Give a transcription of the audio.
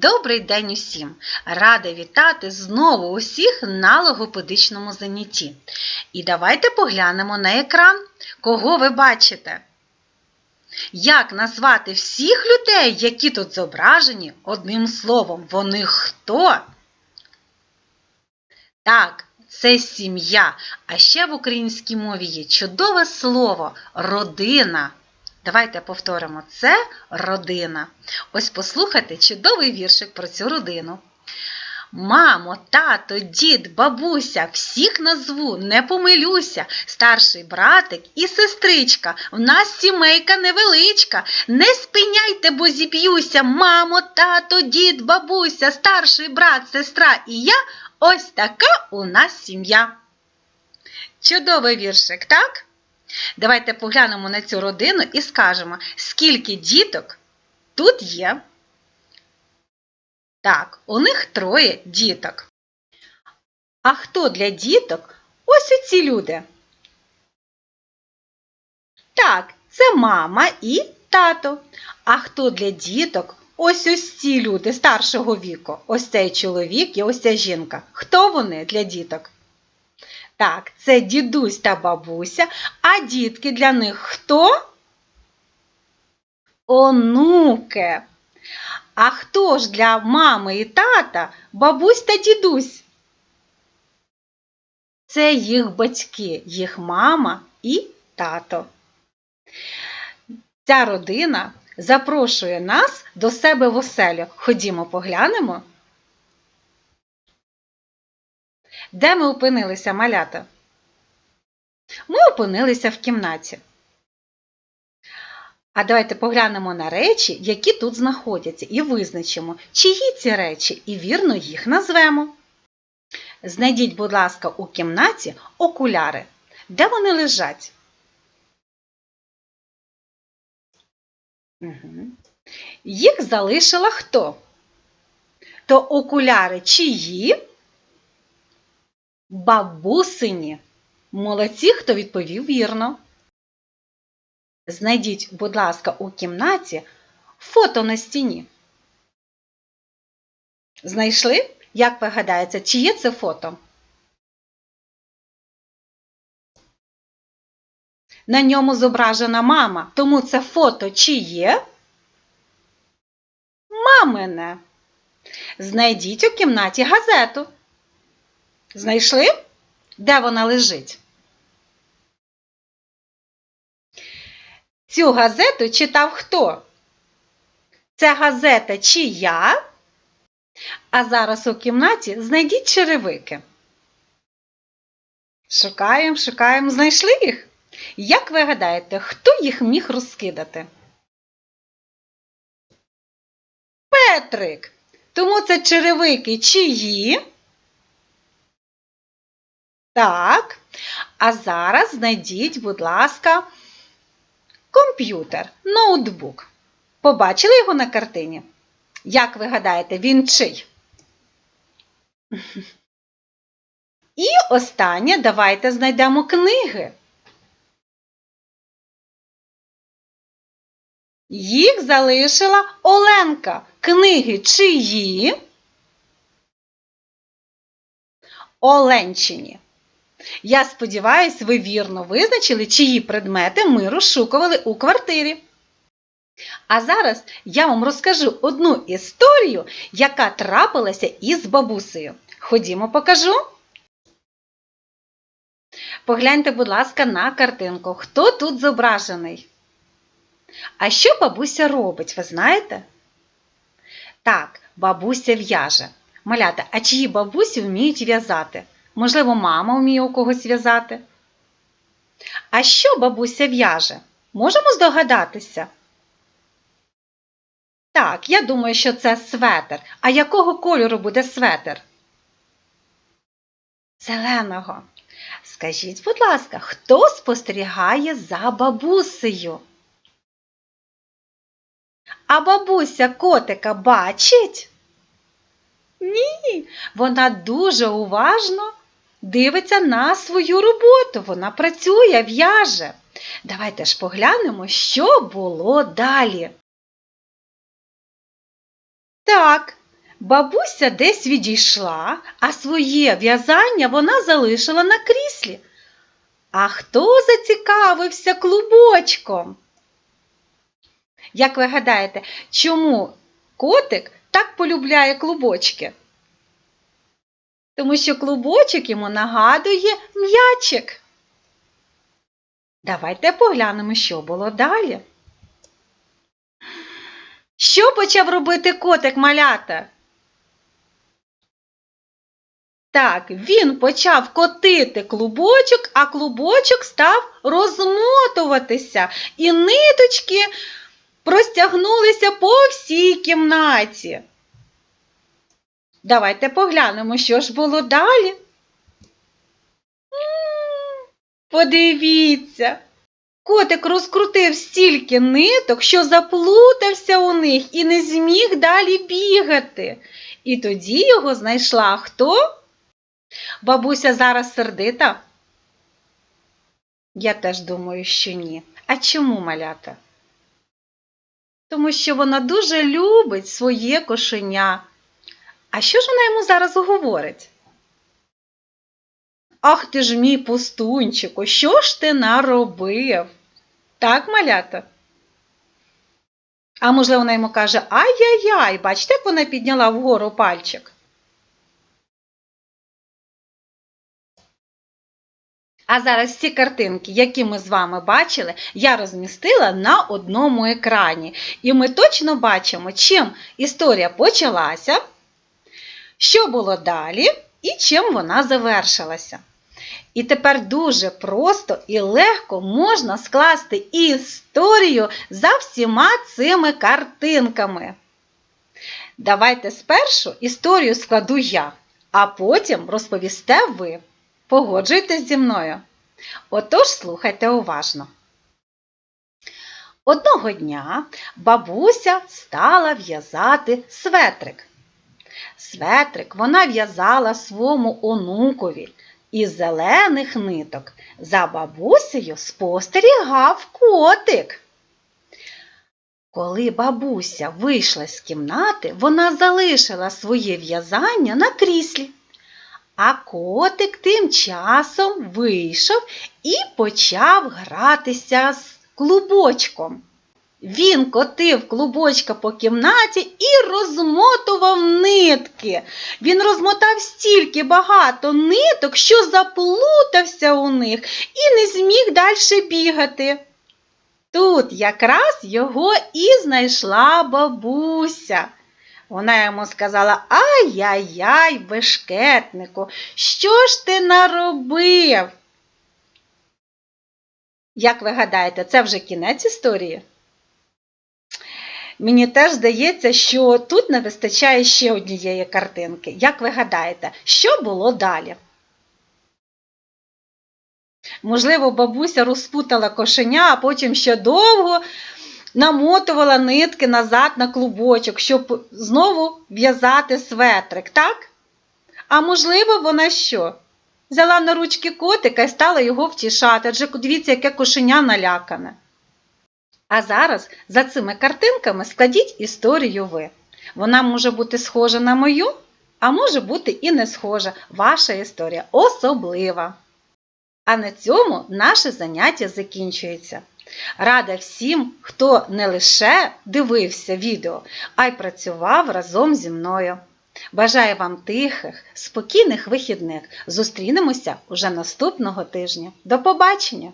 Добрий день усім! Рада вітати знову усіх на логопедичному занятті. І давайте поглянемо на екран, кого ви бачите. Як назвати всіх людей, які тут зображені одним словом? Вони хто? Так, це сім'я. А ще в українській мові є чудове слово родина. Давайте повторимо це родина. Ось послухайте чудовий віршик про цю родину. Мамо, тато, дід, бабуся, всіх назву, не помилюся, старший братик і сестричка, в нас сімейка невеличка. Не спиняйте, бо зіб'юся. Мамо, тато, дід, бабуся, старший брат, сестра і я ось така у нас сім'я. Чудовий віршик, так? Давайте поглянемо на цю родину і скажемо, скільки діток тут є. Так, у них троє діток. А хто для діток? Ось оці люди. Так, це мама і тато. А хто для діток? Ось ось ці люди старшого віку. Ось цей чоловік і ось ця жінка. Хто вони для діток? Так, це дідусь та бабуся, а дітки для них хто? Онуки. А хто ж для мами і тата бабусь та дідусь? Це їх батьки, їх мама і тато. Ця родина запрошує нас до себе в оселю. Ходімо, поглянемо. Де ми опинилися, малята? Ми опинилися в кімнаті. А давайте поглянемо на речі, які тут знаходяться, і визначимо, чиї ці речі, і вірно їх назвемо. Знайдіть, будь ласка, у кімнаті окуляри. Де вони лежать? Угу. Їх залишила хто? То окуляри чиї? Бабусині. Молодці, хто відповів вірно. Знайдіть, будь ласка, у кімнаті фото на стіні. Знайшли? Як ви гадаєте, чиє це фото? На ньому зображена мама, тому це фото чиє? Мамине. Знайдіть у кімнаті газету. Знайшли? Де вона лежить? Цю газету читав хто? Це газета чия? А зараз у кімнаті знайдіть черевики. Шукаємо, шукаємо, знайшли їх? Як ви гадаєте, хто їх міг розкидати? Петрик. Тому це черевики чиї? Так. А зараз знайдіть, будь ласка, комп'ютер, ноутбук. Побачили його на картині? Як ви гадаєте, він чий? І останнє давайте знайдемо книги. Їх залишила Оленка. Книги чиї? Оленчині. Я сподіваюся, ви вірно визначили, чиї предмети ми розшукували у квартирі. А зараз я вам розкажу одну історію, яка трапилася із бабусею. Ходімо, покажу. Погляньте, будь ласка, на картинку. Хто тут зображений? А що бабуся робить, ви знаєте? Так, бабуся в'яже. Малята, а чиї бабусі вміють в'язати? Можливо, мама вміє у когось в'язати. А що бабуся в'яже? Можемо здогадатися? Так, я думаю, що це светер. А якого кольору буде светер? Зеленого. Скажіть, будь ласка, хто спостерігає за бабусею? А бабуся котика бачить? Ні, вона дуже уважно дивиться на свою роботу. Вона працює, в'яже. Давайте ж поглянемо, що було далі. Так, Бабуся десь відійшла, а своє в'язання вона залишила на кріслі. А хто зацікавився клубочком? Як ви гадаєте, чому котик так полюбляє клубочки? Тому що клубочок йому нагадує м'ячик. Давайте поглянемо, що було далі. Що почав робити котик малята? Так, він почав котити клубочок, а клубочок став розмотуватися, і ниточки простягнулися по всій кімнаті. Давайте поглянемо, що ж було далі. М, Подивіться. Котик розкрутив стільки ниток, що заплутався у них і не зміг далі бігати. І тоді його знайшла хто? Бабуся зараз сердита? Я теж думаю, що ні. А чому малята? Тому що вона дуже любить своє кошеня. А що ж вона йому зараз говорить? Ах ти ж мій пустунчику, що ж ти наробив? Так, малята? А можливо, вона йому каже Ай-яй-яй, бачите, як вона підняла вгору пальчик? А зараз всі картинки, які ми з вами бачили, я розмістила на одному екрані. І ми точно бачимо, чим історія почалася, що було далі і чим вона завершилася. І тепер дуже просто і легко можна скласти історію за всіма цими картинками. Давайте спершу історію складу я, а потім розповісте ви. Погоджуйтесь зі мною. Отож, слухайте уважно. Одного дня бабуся стала в'язати светрик. Светрик вона в'язала своєму онукові із зелених ниток. За бабусею спостерігав котик. Коли бабуся вийшла з кімнати, вона залишила своє в'язання на кріслі. А котик тим часом вийшов і почав гратися з клубочком. Він котив клубочка по кімнаті і розмотував нитки. Він розмотав стільки багато ниток, що заплутався у них і не зміг далі бігати. Тут якраз його і знайшла бабуся. Вона йому сказала Ай-яй-яй, бешкетнику, що ж ти наробив? Як ви гадаєте, це вже кінець історії? Мені теж здається, що тут не вистачає ще однієї картинки. Як ви гадаєте, що було далі? Можливо, бабуся розпутала кошеня, а потім ще довго намотувала нитки назад на клубочок, щоб знову в'язати светрик, так? А можливо, вона що? Взяла на ручки котика і стала його втішати, адже дивіться, яке кошеня налякане. А зараз за цими картинками складіть історію ви. Вона може бути схожа на мою, а може бути і не схожа. Ваша історія особлива. А на цьому наше заняття закінчується. Рада всім, хто не лише дивився відео, а й працював разом зі мною. Бажаю вам тихих, спокійних вихідних. Зустрінемося уже наступного тижня. До побачення!